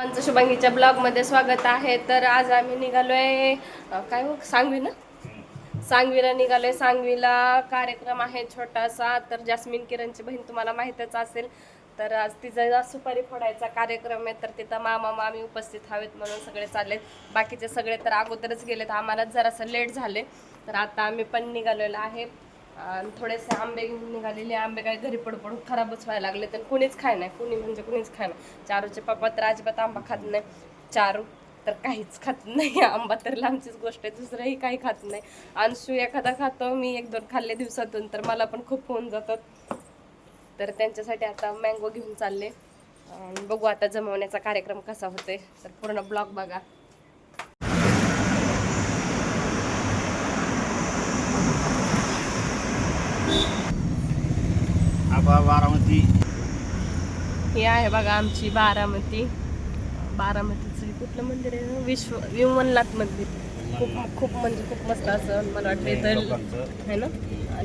आमचं शुभांगीच्या ब्लॉगमध्ये स्वागत आहे. तर आज आम्ही निघालोय आहे काय हो? सांगवी ना? सांगवीला निघालोय. सांगवीला कार्यक्रम आहे छोटासा. तर जास्मिन किरणची बहीण तुम्हाला माहीतच असेल. तर आज तिचा सुपारी फोडायचा कार्यक्रम आहे. तर तिथं मामा मामी उपस्थित हवेत म्हणून सगळे चाललेत. बाकीचे सगळे तर अगोदरच गेलेत. आम्हाला जरासं लेट झाले. तर आता आम्ही पण निघालेलो आहे. आणि थोडेसे आंबे घेऊन निघालेले. आंबे काय घरी पडू पडून खराबच व्हायला लागले. तर कुणीच खाय नाही. कुणी म्हणजे कुणीच खाय नाही. चारूचे पप्पा तर अजिबात आंबा खात नाही. चारू तर काहीच खात नाही. आंबा तर लांबचीच गोष्ट आहे. दुसरंही काही खात नाही. अंशू एखादा खातो. मी एक दोन खाल्ले दिवसातून तर मला पण खूप होऊन जातात. तर त्यांच्यासाठी आता मँगो घेऊन चालले. आणि बघू आता जमवण्याचा कार्यक्रम कसा होते तर पूर्ण ब्लॉग बघा आबा बारामती? ही आहे बघा आमची बारामती. बारामतीचं कुठलं मंदिर आहे? विश्व विमलनाथ मंदिर. खूप खूप म्हणजे खूप मस्त असं मला वाटतं इथं आहे ना?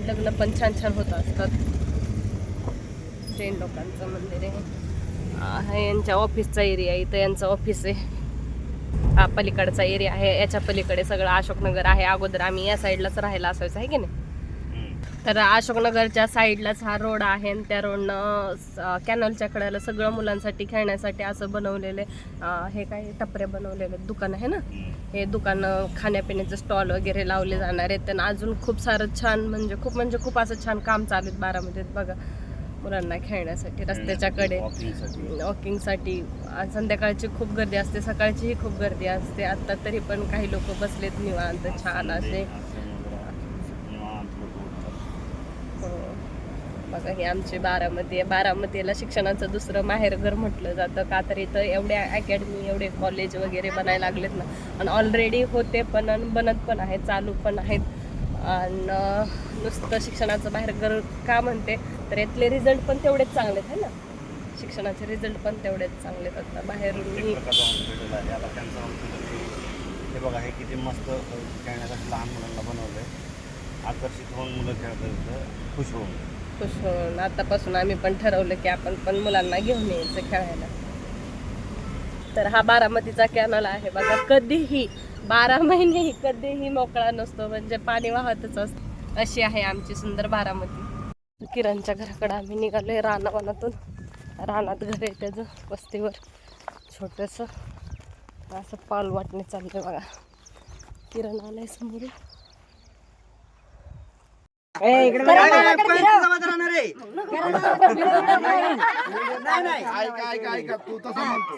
लग्न पण छान छान होत असतात. जैन लोकांचं मंदिर आहे. यांच्या ऑफिसचा एरिया इथं यांचं ऑफिस आहे. हा पलीकडचा एरिया आहे. याच्या पलीकडे सगळं अशोकनगर आहे. अगोदर आम्ही या साईडलाच राहायला असायचं आहे की नाही? तर अशोकनगरच्या साईडलाच हा रोड आहे आणि त्या रोडनं कॅनलच्या कडेला सगळं मुलांसाठी खेळण्यासाठी असं बनवलेले हे काय टपरे बनवलेले दुकान आहे ना? हे दुकान खाण्यापिण्याचे स्टॉल वगैरे लावले जाणार आहेत. आणि अजून खूप सारं छान म्हणजे खूप म्हणजे खूप असं छान काम चालू आहे बारामतीत. बघा मुलांना खेळण्यासाठी रस्त्याच्या कडे. वॉकिंगसाठी संध्याकाळची खूप गर्दी असते. सकाळचीही खूप गर्दी असते. आता तरी पण काही लोक बसलेत निवांत छान असे निवांत लोकं उठतात. हो. बघा ही आमची बारामती. आहे बारामतीला शिक्षणाचं दुसरं माहेरघर म्हटलं जातं. का तर इथं एवढ्या अकॅडमी एवढे कॉलेज वगैरे बनायला लागलेत ना. आणि ऑलरेडी होते पण आणि बनत पण आहेत चालू पण आहेत. आणि नुसतं शिक्षणाचं बाहेरघर का म्हणते? तर यातले रिझल्ट पण तेवढेच चांगले आहेत ना? शिक्षणाचे रिझल्ट पण तेवढेच चांगले आहेत आता. बाहेरून आहे. हे बघा हे किती मस्त खेळण्यासाठी लहान मुलांना बनवलंय. आकर्षित होऊन मुलं खेळतात खुश होऊन. खुश होऊन आतापासून आम्ही पण ठरवलं की आपण पण मुलांना घेऊन यायचं खेळायला. तर हा बारामतीचा कॅनल आहे बघा कधीही बारा महिनेही कधीही मोकळा नसतो म्हणजे पाणी वाहतच असतं. अशी आहे आमची सुंदर बारामती. किरणच्या घराकडे आम्ही निघालोय रानावनातून. रानात घर आहे त्याचं वस्तीवर. छोटंसं. असं पाल वाटणे चाललंय बघा. किरण आलाय समोर ऐका ऐका ऐका तू तसं म्हणतो.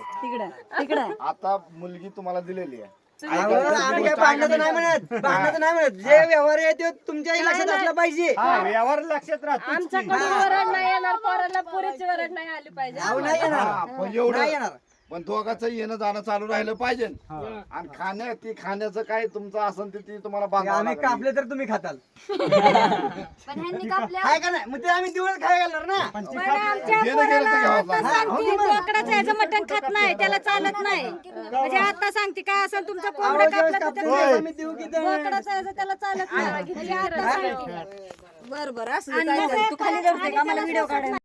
आता मुलगी तुम्हाला दिलेली आहे. आम्ही काय भांडणं नाही म्हणत. भांडणं नाही म्हणत. जे व्यवहार आहे ते तुमच्याही लक्षात असलं पाहिजे. व्यवहार लक्षात राहतो वरड नाही येणार पोराला पुरेची वरड नाही आली पाहिजे. अहो, नाही येणार. हा, पण नाही एवढं येणार. पण दोघाचं येणं जाणं चालू राहिलं पाहिजे. आणि खाण्या ती खाण्याचं काय तुमचं असेल ते ती तुम्हाला बांधावं आम्ही लागेल. कापले तर तुम्ही खाताल. पण ह्यांनी कापल्या काय का नाही? मग ते आम्ही दिवस खाय घालणार ना. गेलं गेलं तर घ्यावंच लागेल. सांगते बोकडाचं ह्याचं मटण खात नाही त्याला चालत नाही. म्हणजे आता सांगते काय असेल तुमचं कोंबडं कापलं तर कापले त्याचं- त्यावेळेस आम्ही देऊ की ते- बोकडाचं ह्याचं त्याला चालत नाही. म्हणजे आता सांगते. बर बर. असं तू खाली जाऊ दे, आम्हाला व्हिडिओ काढायला.